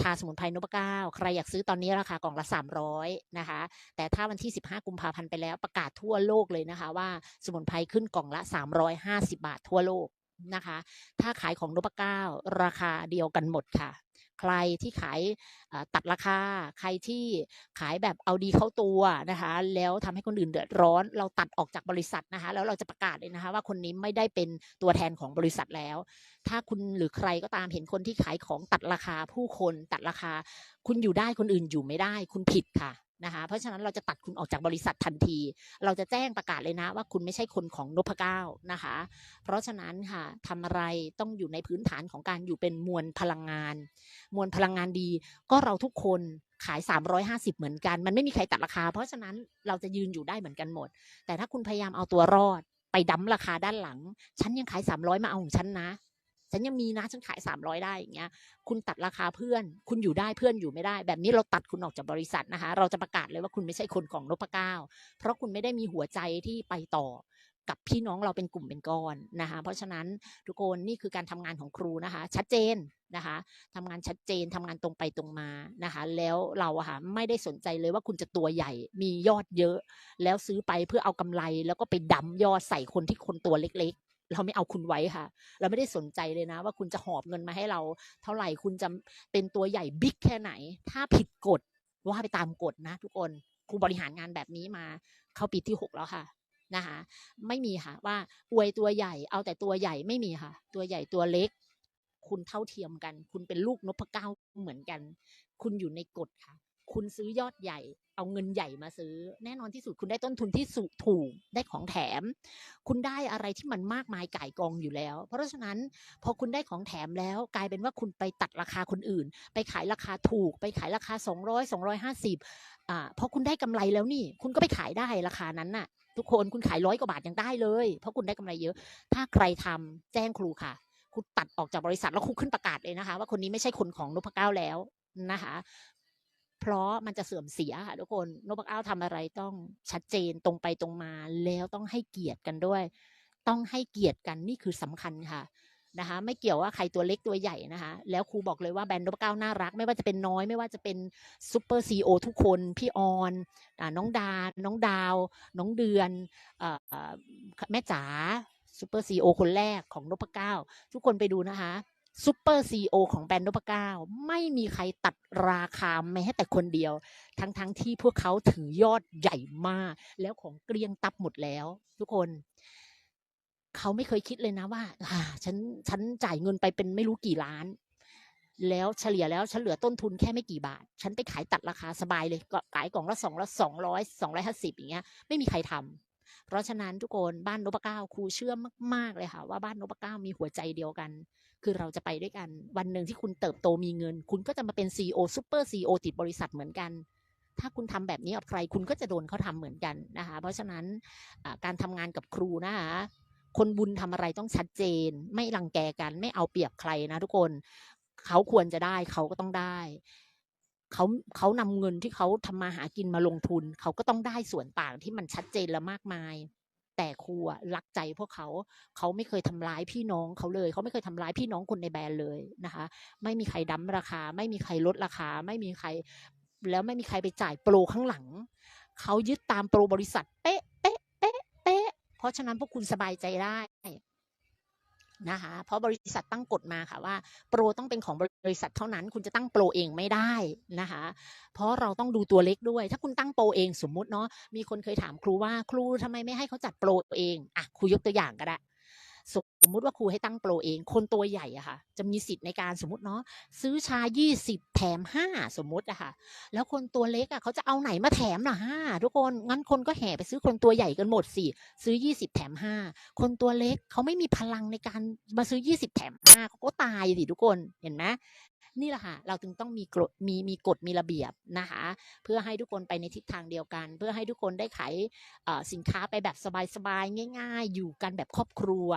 ชาสมุนไพรนพเก้าใครอยากซื้อตอนนี้ราคากล่องละ 300นะคะ แต่ถ้าวันที่ 15 กุมภาพันธ์ไปแล้วประกาศทั่วโลกเลยนะคะว่าสมุนไพรขึ้นกล่องละ 350 บาททั่วโลกนะคะ ถ้าขายของนพเก้าราคาเดียวกันหมดค่ะ ใครที่ขายตัดราคา ใครที่ขายแบบเอาดีเข้าตัวนะคะ แล้วทำให้คนอื่นเดือดร้อน เราตัดออกจากบริษัทนะคะ แล้วเราจะประกาศเลยนะคะ ว่าคนนี้ไม่ได้เป็นตัวแทนของบริษัทแล้ว ถ้าคุณหรือใครก็ตามเห็นคนที่ขายของตัดราคาผู้คนตัดราคา คุณอยู่ได้คนอื่นอยู่ไม่ได้ คุณผิดค่ะ นะคะเพราะฉะนั้นเราจะตัดคุณออกจากบริษัททันที เราจะแจ้งประกาศเลยนะว่าคุณไม่ใช่คนของนพเก้านะคะ เพราะฉะนั้นค่ะทำอะไรต้องอยู่ในพื้นฐานของการอยู่เป็นมวลพลังงาน มวลพลังงานดี ก็เราทุกคนขาย 350 เหมือนกัน มันไม่มีใครตัดราคา เพราะฉะนั้นเราจะยืนอยู่ได้เหมือนกันหมด แต่ถ้าคุณพยายามเอาตัวรอด ไปดั้มราคาด้านหลัง ฉันยังขาย 300 มาเอาของฉันนะ ฉันยังมีนะ ฉันขาย300ได้อย่างเงี้ย คุณตัดราคาเพื่อน คุณอยู่ได้เพื่อนอยู่ไม่ได้ แบบนี้เราตัดคุณออกจากบริษัทนะคะ เราจะประกาศเลยว่าคุณไม่ใช่คนของนพเก้า เพราะคุณไม่ได้มีหัวใจที่ไปต่อกับพี่น้องเราเป็นกลุ่มเป็นก้อนนะคะ เพราะฉะนั้นทุกคนนี่คือการทำงานของครูนะคะ ชัดเจนนะคะทำงานชัดเจนทำงานตรงไปตรงมานะคะ แล้วเราอะค่ะไม่ได้สนใจเลยว่าคุณจะตัวใหญ่มียอดเยอะ แล้วซื้อไปเพื่อเอากำไรแล้วก็ไปดั้มยอดใส่คนที่คนตัวเล็ก เราไม่เอาคุณไว้ค่ะ เราไม่ได้สนใจเลยนะ ว่าคุณจะหอบเงินมาให้เรา เท่าไหร่คุณจะเป็นตัวใหญ่บิ๊กแค่ไหน ถ้าผิดกฎว่าไปตามกฎนะ ทุกคนครูบริหารงานแบบนี้มา เข้าปีที่หกแล้วค่ะนะคะไม่มีค่ะว่าอวยตัวใหญ่เอาแต่ตัวใหญ่ไม่มีค่ะ ตัวใหญ่ตัวเล็ก คุณเท่าเทียมกัน คุณเป็นลูกนพเก้าเหมือนกัน คุณอยู่ในกฎค่ะ คุณซื้อยอดใหญ่ เอาเงินใหญ่มาซื้อ แน่นอนที่สุดคุณได้ต้นทุนที่สูงถูกได้ของแถม คุณได้อะไรที่มันมากมายก่ายกองอยู่แล้ว เพราะฉะนั้นพอคุณได้ของแถมแล้วกลายเป็นว่าคุณไปตัดราคาคนอื่น ไปขายราคาถูก ไปขายราคา 200 250อ่าพอคุณได้กำไรแล้วนี่ คุณก็ไปขายได้ราคานั้นน่ะ ทุกคนคุณขายร้อยกว่าบาทยังได้เลย เพราะคุณได้กำไรเยอะ ถ้าใครทำแจ้งครูค่ะคุณตัดออกจากบริษัทแล้วครูขึ้นประกาศเลยนะคะ ว่าคนนี้ไม่ใช่คนของนพเก้าแล้วนะคะ เพราะมันจะเสื่อมเสียค่ะทุกคนนพเก้าทำอะไรต้องชัดเจนตรงไปตรงมาแล้วต้องให้เกียรติกันด้วย ต้องให้เกียรติกันนี่คือสำคัญค่ะนะคะ ไม่เกี่ยวว่าใครตัวเล็กตัวใหญ่นะคะ แล้วครูบอกเลยว่าแบรนด์นพเก้าน่ารัก ไม่ว่าจะเป็นน้อยไม่ว่าจะเป็นซูเปอร์ซีโอทุกคนพี่ออนน้องดา น้องดาว น้องเดือนออแม่จ๋าซูเปอร์ซีโอคนแรกของนพเก้าทุกคนไปดูนะคะ ซูเปอร์ซีอของแบรนด์นพเก้าไม่มีใครตัดราคาแม้แต่คนเดียว ทั้งทั้งที่พวกเขาถือยอดใหญ่มาก แล้วของเกลี้ยงตับหมดแล้ว ทุกคน เขาไม่เคยคิดเลยนะว่าอ่าฉันฉันจ่ายเงินไปเป็นไม่รู้กี่ล้าน แล้วเฉลี่ยแล้วฉันเหลือต้นทุนแค่ไม่กี่บาท ฉันไปขายตัดราคาสบายเลยก็ขายกล่องละสองละสองร้อยสองร้อยห้าสิบอย่างเงี้ยไม่มีใครทำ เพราะฉะนั้นทุกคนบ้านนพเก้าครูเชื่อมาก ๆ เลยค่ะ ว่าบ้านนพเก้ามีหัวใจเดียวกัน คือเราจะไปด้วยกัน วันหนึ่งที่คุณเติบโตมีเงิน คุณก็จะมาเป็นซีอซูเปอร์ซีอติดบริษัทเหมือนกันถ้าคุณทำแบบนี้กับใครคุณก็จะโดนเขาทำเหมือนกันนะคะ เพราะฉะนั้นการทำงานกับครูนะคะคนบุญทำอะไรต้องชัดเจน ไม่รังแกกัน ไม่เอาเปรียบใครนะทุกคน เขาควรจะได้เขาก็ต้องได้ เขาเขานำเงินที่เขาทำมาหากินมาลงทุน เขาก็ต้องได้ส่วนต่างที่มันชัดเจนและมากมาย แต่ครูรักใจพวกเขาเขาไม่เคยทำร้ายพี่น้องเขาเลย เขาไม่เคยทำร้ายพี่น้องคนในแบรนด์เลยนะคะ ไม่มีใครดั้มราคา ไม่มีใครลดราคา ไม่มีใคร แล้วไม่มีใครไปจ่ายโปรข้างหลัง เขายึดตามโปรบริษัทเป๊ะเป๊ะเป๊ะเป๊ะเพราะฉะนั้นพวกคุณสบายใจได้ นะคะเพราะบริษัทตั้งกฎมาค่ะว่าโปรต้องเป็นของบริษัทเท่านั้น คุณจะตั้งโปรเองไม่ได้นะคะเพราะเราต้องดูตัวเล็กด้วย ถ้าคุณตั้งโปรเองสมมุติเนาะมีคนเคยถามครูว่าครูทำไมไม่ให้เขาจัดโปรเองอะครูยกตัวอย่างก็ได้สมสมุติว่าครูให้ตั้งโปรเอง คนตัวใหญ่อะค่ะ จะมีสิทธิ์ในการสมมติเนาะซื้อชา 20 แถม 5 สมมติอะค่ะ แล้วคนตัวเล็กอะเขาจะเอาไหนมาแถมล่ะห้าทุกคนงั้นคนก็แห่ไปซื้อคนตัวใหญ่กันหมดสิซื้อ 20 แถม 5 คนตัวเล็กเขาไม่มีพลังในการมาซื้อ 20 แถม 5เขาก็ตายสิทุกคนเห็นไหมนี่แหละค่ะ เราจึงต้องมีกฎมีมีกฎมีระเบียบนะคะ เพื่อให้ทุกคนไปในทิศทางเดียวกัน เพื่อให้ทุกคนได้ขายสินค้าไปแบบสบายๆง่าย ๆ อยู่กันแบบครอบครัว